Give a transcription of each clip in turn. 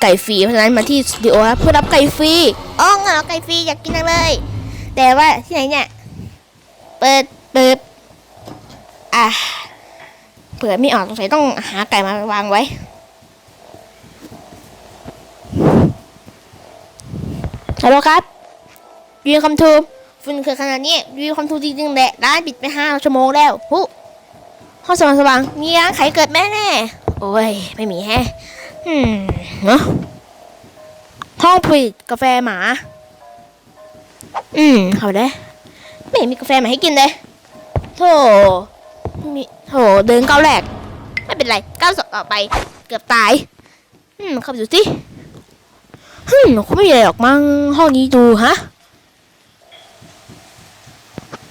ไก่ฟรีเพราะฉะนั้นมาที่สตูดิโอครับเพื่อรับไก่ฟรีอ๋อเหรอไก่ฟรีอยากกินจังเลย แต่ว่าที่ไหนเนี่ยเปิดเปิดอะเปิดไม่ออกสงสัยต้องหาไก่มาวางไว้ฮัลโหลครับวีคำทูฝุ่นคือขนาดนี้วีคำทูจริงๆแหละร้านปิดไปห้าชั่วโมงแล้วหูห้องสว่างสว่างๆมีร้านขายเกิดแม่แน่โอ้ยไม่มีแฮะ อืมเนาะห้องผลิตกาแฟหมา อืมเข้าไปได้ไม่เห็นมีกาแฟมาให้กินเลยโธ่มีโถเดินก้าวแรกไม่เป็นไรก้าวสองต่อไป เกือบตาย อืมเข้าไปดูสิฮึมคงไม่มีอะไรหรอกมั้งห้องนี้ดูฮะ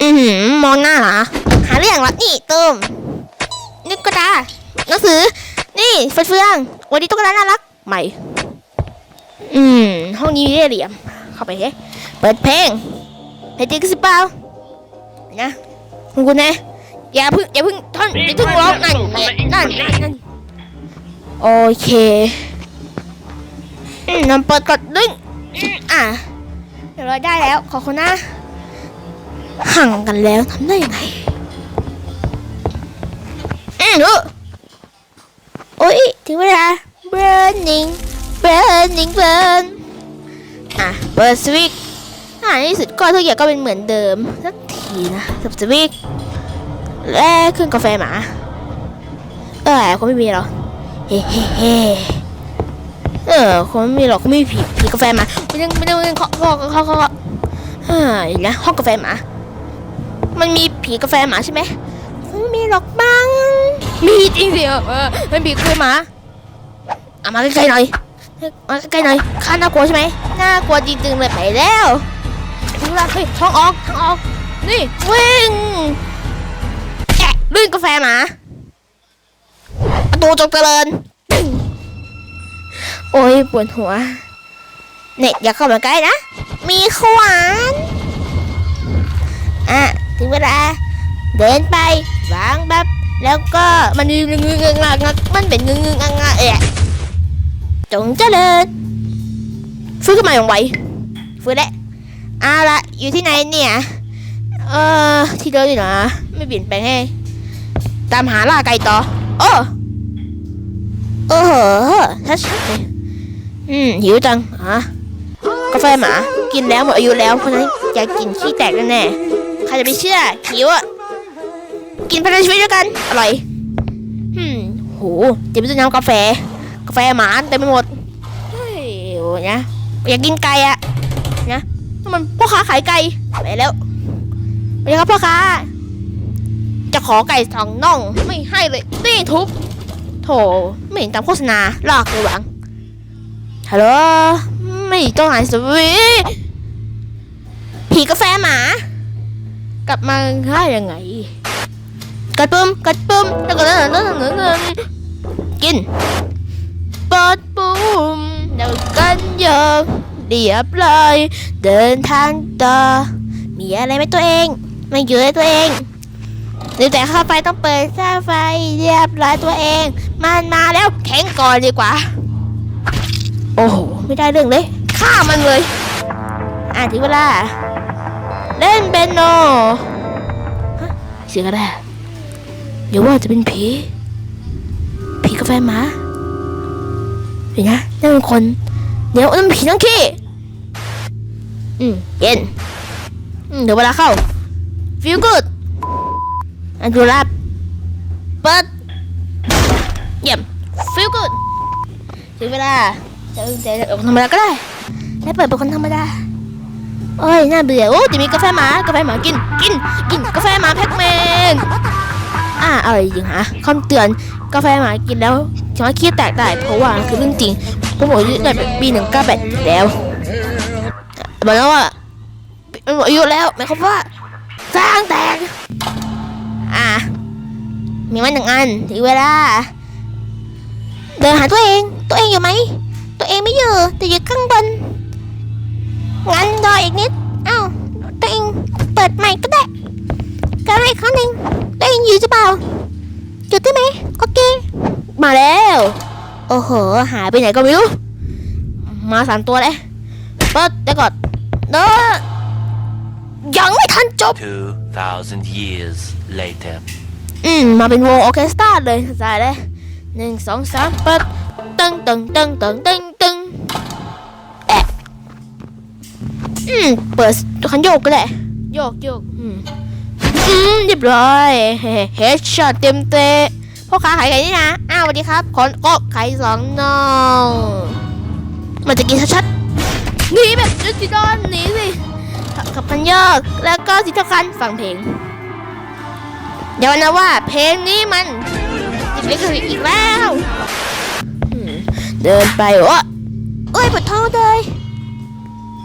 อือหือมองหน้าเหรอหาเรื่องเหรอนี่ตุ้มนี่ก็ตาหนังสือ นี่เฟื่องเฟือง วันนี้ตุ๊กตาน่ารักใหม่ อืม ห้องนี้เรียเหลี่ยม เข้าไปเฮ้เปิดเพลงเพลงจริงสิเปล่านะคุณคุณนะอย่าเพึ่งอย่าเพึ่งท่อนอย่าเพึ่งร้องนั่นนั่นนั่นนั่นโอเคอืมนำเปิดกดดึงอืมอะเดี๋ยวเราได้แล้ว ขอบคุณนะห่างกันแล้วทำได้ยังไงอืมเออโอ้ย ถึงเวลา burning burning burn อะเปิดสวิตช์อ่าในที่สุดก็ทุกอย่างก็เป็นเหมือนเดิมสักทีนะกับสวิตช์และเครื่องกาแฟหมา เออคงไม่มีหรอกเฮ้เฮ้เฮ้เออคงไม่มีหรอกคงไม่มีผีผีกาแฟหมาไม่ต้องไม่ต้องไม่ต้องเคาะเคาะเคาะเคาะเคาะเฮ้ยเดี๋ยวนะห้องกาแฟหมา มันมีผีกาแฟหมาใช่ไหมคงไม่มีหรอกบ้างมีจริงสิเออเออมันผีกาแฟหมา เอามาใกล้ๆหน่อยมาใกล้ๆหน่อยข้าน่ากลัวใช่ไหมน่ากลัวจริงๆเลยไปแล้วถึงเวลาเฮ้ยทางออกทางออกนี่วิ่งแอะลื่นกาแฟหมาประตูจงเจริญโอ้ยปวดหัวเน็ตอย่าเข้ามาใกล้นะ มีขวานอะถึงเวลาเดินไปวางแบบแล้วก็มันงึงงึงงึงงักงักมันเป็นงึงงึงงักงักเอะ จงเจริญฟื้นขึ้นมาอย่างไวฟื้นแล้วเอาละอยู่ที่ไหนเนี่ย เออที่เดิมอยู่นะไม่เปลี่ยนแปลงให้ตามหาล่าไก่ต่อโอ้โอ้โหชัดๆเลยอืมหิวจังอะกาแฟหมา กินแล้วหมดอายุแล้วเพราะฉะนั้นอยากกินขี้แตกแน่ๆใครจะไปเชื่อหิวอะกินไปในชีวิตด้วยกัน อร่อย อืมโหเดี๋ยวไปซื้อน้ำกาแฟ แฟหมาเต็มไปหมดเฮ้ยโอ้ยนะอยากกินไก่อะนะนั่นมันพ่อค้าขายไก่ไปแล้วไปครับพ่อค้า จะขอไก่สองน่องไม่ให้เลยนี่ทุบโถไม่เห็นตามโฆษณาลากเลยหวังฮัลโหลไม่ต้องหายสวีผีกาแฟหมา กลับมาได้ยังไงกัดปุ่มกัดปุ่มแล้วก็นั่นนั่นนั่นนั่นกิน เปิดปุ่มเดี๋ยวกันเยอะเรียบร้อยเดินทางต่อ มีอะไรไหมตัวเองไม่อยู่เลยตัวเองหรือแต่ค่าไฟต้องเปิดค่าไฟเรียบร้อยตัวเอง มันมาแล้วแข่งก่อนดีกว่า โอ้โห ไม่ได้เรื่องเลยฆ่ามันเลย อ่านถึงเวลา เล่นเบนโนฮะเสียงอะไรอะเดี๋ยวว่าจะเป็นผีผีกาแฟหมา เดี๋ยวนะนั่นเป็นคน เดี๋ยวนั่นผีน้องขี้อืมเย็นอืมเดี๋ยวเวลาเข้า feel good อันดูรับเปิดเยี่ยม feel good ถึงเวลาจะจะจะเป็นคนธรรมดาก็ได้และเปิดเป็นคนธรรมดาโอ้ยน่าเบื่อโอ้จะมีกาแฟหมากาแฟหมากินกินกินกาแฟหมาแพ็กเมนอ่าอร่อยจริงฮะคำเตือนกาแฟหมากินแล้ว สามารถขี้แตกได้เพราะว่ามันคือเรื่องจริงผมบอกอายุได้ปีหนึ่งเก้าแปดแล้วบอกแล้วว่ามันหมดอายุแล้วหมายความว่าสร้างแตกอะมีมันหนึ่งอันถึงเวลา เดินหาตัวเอง ตัวเองอยู่ไหม ตัวเองไม่อยู่ แต่อยู่ข้างบน งั้นรออีกนิด เอ้า ตัวเองเปิดใหม่ก็ได้ ก็ได้อีกครั้งหนึ่งตัวเองอยู่หรือเปล่า อยู่ได้ไหม โอเค มาแล้ว โอ้โห หายไปไหนก็ไม่รู้มาสามตัวเลยเปิดเดี๋ยวก่อนเด้อยังไม่ทันจบ 2,000 years later. อืม มาเป็นวงออร์เคสตราเลยใส่เลยหนึ่งสองสามเปิดตึงตึงตึงตึงตึงตึงแอะอืม เปิดคันโยกก็ได้โยกโยกอืมอืม เรียบร้อย เฮดช็อตเต็มเตะ พ่อค้าขายไก่นี่นะอ้าวสวัสดีครับขอก็ไก่สองน่องมันจะกินชัดๆหนีแบบจุดจีดอนหนีสิขับคันโยกแล้วก็ที่สำคัญฟังเพลงเดี๋ยวนะว่าเพลงนี้มันจะไม่เคยอีกแล้ว เดินไปวะเอ้ยปวดท้องเลย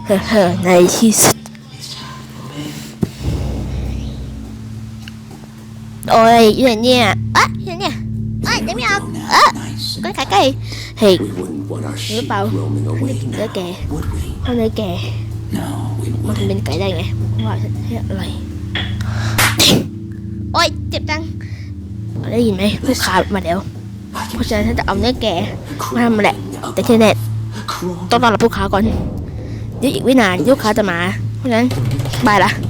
เฮ้ในที่สุดโอ้ยอยู่ไหนเนี่ยอะอยู่ไหนเนี่ยเอ้ย เดี๋ยวไม่ออกเอ๊ะก็ขายไก่เฮ้ย We wouldn't want our Nhớ sheep bảo. roaming away Nhớ now, kìa. would we? ทำเลยแก No, we มัน wouldn't. เป็นไก่ได้ไงว่าให้อะไรโอ้ยเจ็บจังได้ยินไหมลูกค้ามาแล้วเพราะฉะนั้นฉันจะเอาเนื้อแกมาทำแหละ แต่ที่แน่ Crawl ต้องต้อนรับลูกค้าก่อนเดี๋ยวอีกไม่นานลูกค้าจะมา เพราะฉะนั้นบายละ must be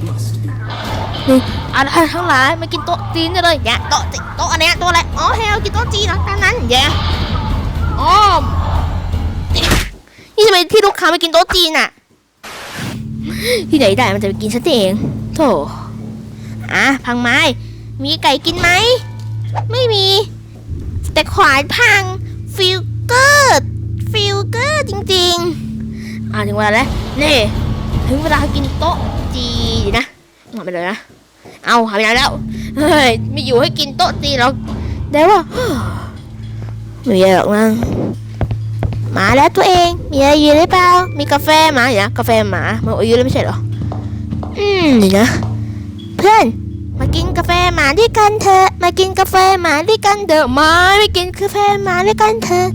นี่อะไรทั้งหลายมากินโต๊ะจีนได้เลยอย่าโต๊ะจีโต๊ะอันเนี้ยโต๊ะอะไรอ๋อเฮลกินโต๊ะจีนเหรอตามนั้นอย่าอ๋อนี่ทำไมที่ลูกค้ามากินโต๊ะจีนอะ ที่ไหนได้มันจะไปกินฉันเองโถอะพังไม้ มีไก่กินไหม ไม่มี แต่ขวานพัง ฟิลเกอร์ ฟิลเกอร์จริง ๆ อะถึงเวลาแล้ว นี่ ถึงเวลากินโต๊ะจีนนะ หมดไปเลยนะ เอาหายไปไหนแล้ว เฮ้ยไม่อยู่ให้กินโต๊ะจีนหรอกเดี๋ยวว่าไม่มีอะหรอกมั้งมาแล้วตัวเอง มีอะไรอยู่หรือเปล่า มีกาแฟหมาอย่ากาแฟหมามาอายุแล้วไม่ใช่หรอ อืมนี่นะ เพื่อน มากินกาแฟหมาด้วยกันเถอะ มากินกาแฟหมาด้วยกันเถอะมาไม่กินกาแฟหมาด้วยกันเถอะ